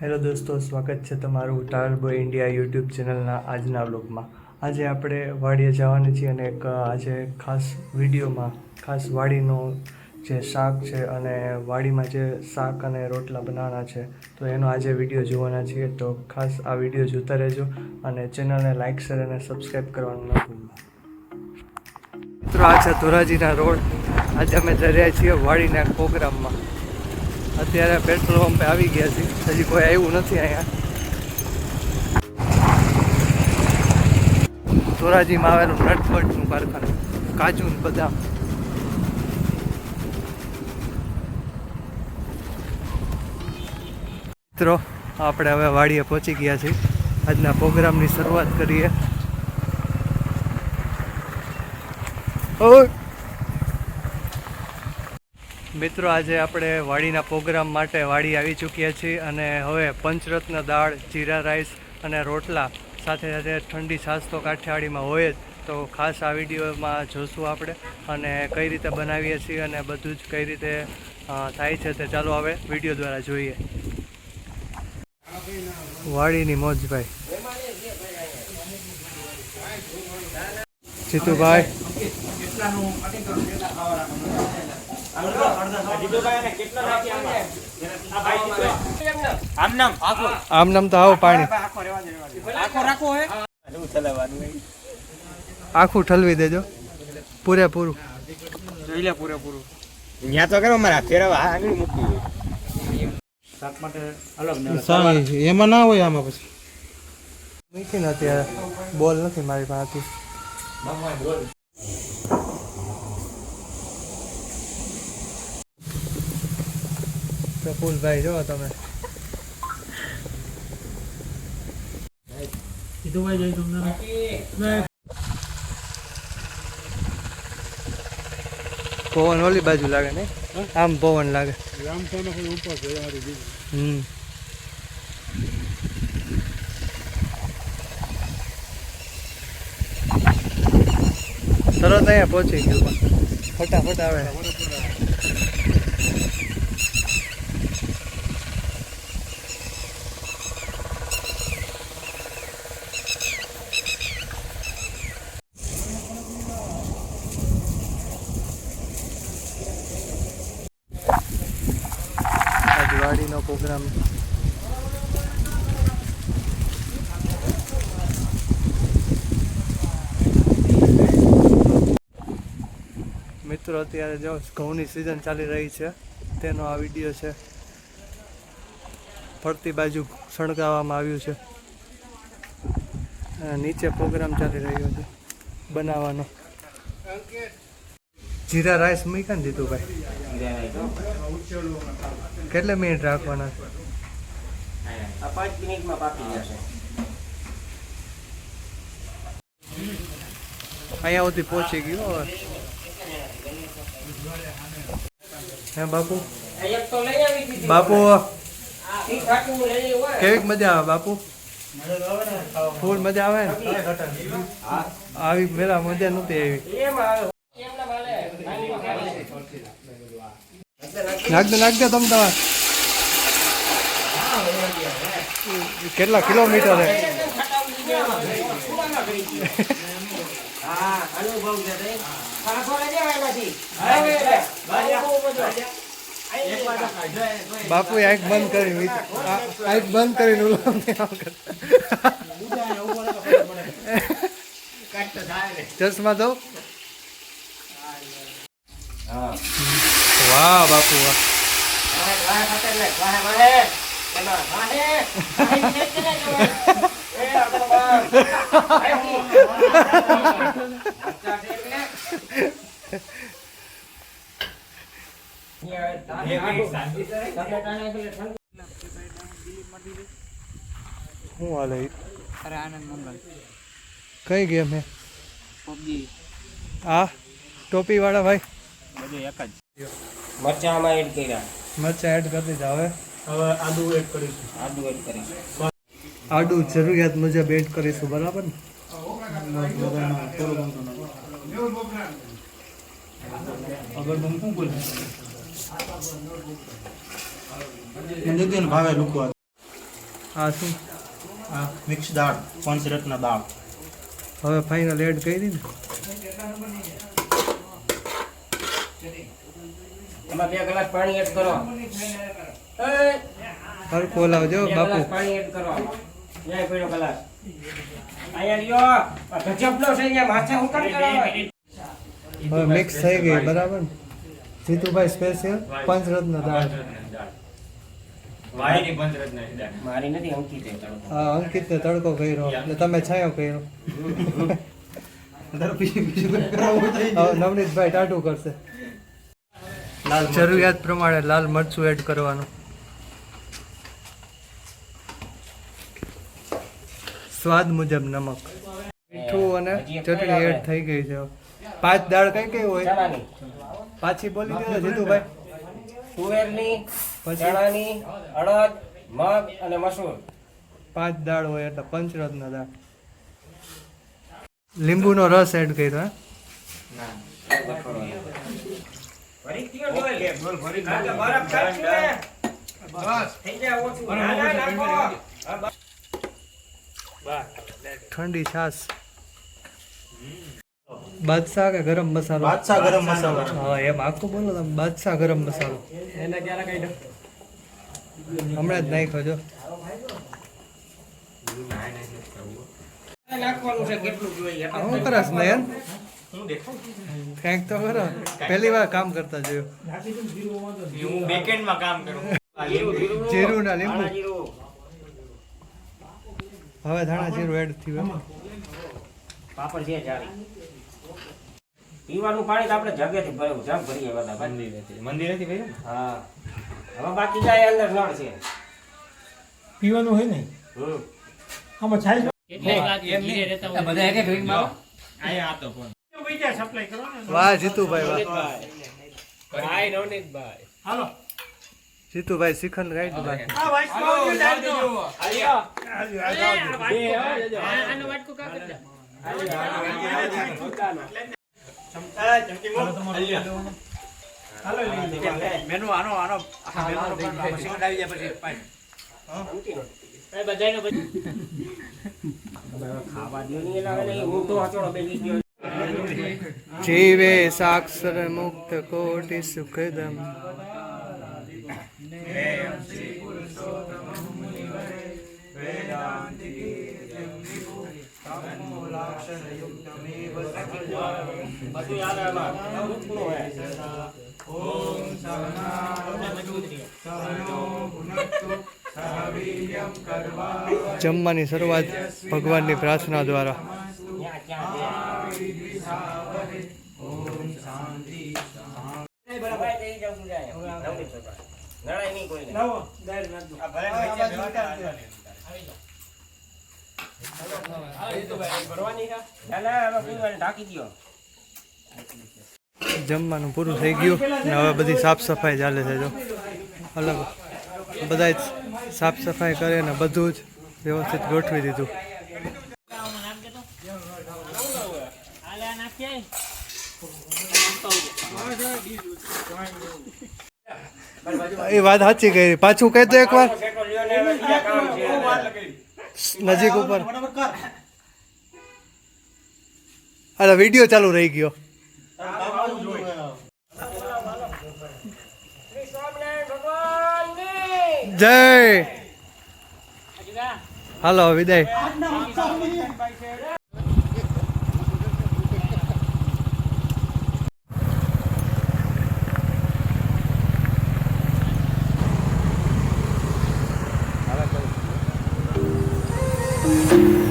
Hello દોસ્તો, સ્વાગત છે તમારું ટાર્બો ઇન્ડિયા યુટ્યુબ ચેનલના આજના વ્લોગમાં. આજે આપણે વાડીએ જવાની છીએ અને એક આજે ખાસ વિડીયોમાં, ખાસ વાડીનો જે શાક છે અને વાડીમાં જે શાક અને રોટલા બનાવવાના છે, તો એનો આજે વીડિયો જોવાના છીએ. તો ખાસ આ વીડિયો જોતા રહેજો અને ચેનલને લાઇક શેર અને સબસ્ક્રાઈબ કરવાનું ન ભૂલવા મિત્રો, આ છે ધોરાજીના રોડ. આજે અમે જર્યા છીએ વાડીના પ્રોગ્રામમાં અત્યારે પેટ્રોલ પંપે આવી ગયા છે. હજી કોઈ આવ્યું નથી અહીંયા. ધોરાજીમાં આવેલું નટફટનું કારખાનું કાજુ બદામ. મિત્રો, આપણે હવે વાડીએ પહોંચી ગયા છીએ. આજના પ્રોગ્રામની શરૂઆત કરીએ. ઓય! મિત્રો, આજે આપણે વાડીના પ્રોગ્રામ માટે વાડી આવી ચૂક્યા છીએ અને હવે પંચરત્ન દાળ, જીરા રાઈસ અને રોટલા સાથે સાથે ઠંડી છાશ તો કાઠિયાવાડીમાં હોય જ. તો ખાસ આ વિડીયોમાં જોશું આપણે અને કઈ રીતે બનાવીએ છીએ અને બધું જ કઈ રીતે થાય છે તે ચાલો હવે વીડિયો દ્વારા જોઈએ. વાડીની મોજભાઈ જીતુભાઈ. આમ નામ તો આવો પાણી. આખો ઠલવી દેજો. પૂરેપૂરું. જોઈ લે પૂરેપૂરું ત્યાં તો કરો મારા ફેરવા આગળ મૂકી એમાં ના હોય આમાં પછી. મીઠી નથી બોલ નથી મારી પાસેથી પ્રફુલભાઈ જો તમે પવન ઓલી બાજુ લાગે ને આમ પવન લાગે હમ તરત અહીંયા પહોંચી ગયું પણ ફટાફટ આવે વાડીનો પ્રોગ્રામ. મિત્રો, અત્યારે જો ઘઉંની સિઝન ચાલી રહી છે. તેનો આ વીડિયો છે. ફરતી બાજુ સળગાવવામાં આવ્યું છે. નીચે પ્રોગ્રામ ચાલી રહ્યો છે. બનાવવાનો. જીરા રાઈસ મૂકી ને દીધું ભાઈ? કેટલા મિનિટ રાખવાના? છે પાંચ મિનિટમાં પાકી જશે. અહીંયા સુધી પહોંચી ગયો હે બાપુ? બાપુ કેવીક મજા આવે બાપુ? ફૂલ મજા આવે ને? આવી પેલા મજા નહોતી આવી એમ આવે એમના માલે નાખ દે નાખ દે કેટલા કિલોમીટર છે? બાપુ આંખ બંધ કરી આંખ બંધ આમ તો ચશ્મા દો. હા વાહ બાપુ. શું હાલે અરે આનંદ મંગલ કઈ ગયા મેં પબજી આ ટોપી વાળા ભાઈ બધું એક જ મરચામાં એડ કર્યા. મરચા એડ કરી દીધા. હવે હવે આદુ એડ કરીશું. આદુ એડ કરીશું આડું જરૂરિયાત મુજબ એડ કરીશું બરાબર ને? ભાવે લોકો આ શું? આ મિક્સ દાળ પંચરત્ન દાળ. હવે ફાઇનલ એડ કરી ને? એમાં બે ગ્લાસ પાણી એડ કરો. એ, હરખો લાવજો બાપુ. પાણી એડ કરો. ન્યાય પડ્યો ગ્લાસ. અહીંયા લ્યો. ગજબનો છે અહીંયા માથે હું કામ કરાવે હવે મિક્સ થઈ ગઈ બરાબર? જીતુભાઈ સ્પેશિયલ પંચરત્ન દાળ. મારી નથી અંકિત તડકો. આ અંકિતને તડકો કર્યો. એટલે તમે છાયો કર્યો. નવનીતભાઈ ટાટું કરશે. લાલ જરૂરિયાત પ્રમાણે લાલ મરચું એડ કરવાનું. સ્વાદ મુજબ નમક. મીઠું અને ચટણી એડ થઈ ગઈ છે. પાંચ દાળ કઈ કઈ હોય? પાછી બોલી દો જીતુભાઈ. તુવેરની? ચણાની અડદ મગ અને મસૂર. પાંચ દાળ હોય એટલે પંચરત્ન દાળ. લીંબુનો રસ એડ કર્યો હે? ભરી દ્યો ડોલ. કારણ કે બરફ ખાશું ને. થઈ જાય ઓછું. ના, ના, નાખો. ઠંડી છાશ બાદશાહ કે ગરમ મસાલો? બાદશાહ ગરમ મસાલો. હા એમ આખું બોલો તમે. બાદશાહ ગરમ મસાલો. હમણાં જ નાખ્યો જો. નાખવાનું છે કેટલું જોઈએ? આ શું કંઈક તો કરો. પહેલી વાર કામ કરતા જોયો હું બેકેન્ડમાં કામ કરું. જીરું, જીરું. જીરું ના લીંબુ. હવે ધાણા જીરું એડ થયું. પાપડ છે જાળી પીવાનું પાણી તો આપણે જગેથી ભર્યું જગ ભરીએ બધા ભાઈ. મંદિરેથી. મંદિરેથી ભર્યું? હા. હવે બાકી જાય અંદર નળ છે. પીવાનું હોય ને હમ. આમાં છાશ અહીંયા હતો ફોન વાહ જીતુભાઈ વાહ. જીતુભાઈ શ્રીખંડ કાઢ્યું બાકી ખાવા દ્યો નહીં એટલે હવે નહીં, હું. તો હચોડો બેસી ગયો જીવે સાક્ષર મુક્ત કોટિ સુખદમ. જમવાની શરૂઆત ભગવાનની પ્રાર્થના દ્વારા બરાબર, છોકરા. નડાય નહીં. ના, ના, હવે ઢાંકી દ્યો. જમવાનું પૂરું થઈ ગયું ને હવે બધી સાફ સફાઈ ચાલે છે જો. અલગ. બધા જ સાફ સફાઈ કરે ને બધું જ વ્યવસ્થિત ગોઠવી દીધું. એ વાત સાચી કરી. પાછું કહી કામ છે. નજીક ઉપર. અરે, વીડિયો ચાલુ રહી ગયો. જય. હાલો, વિદાય. જય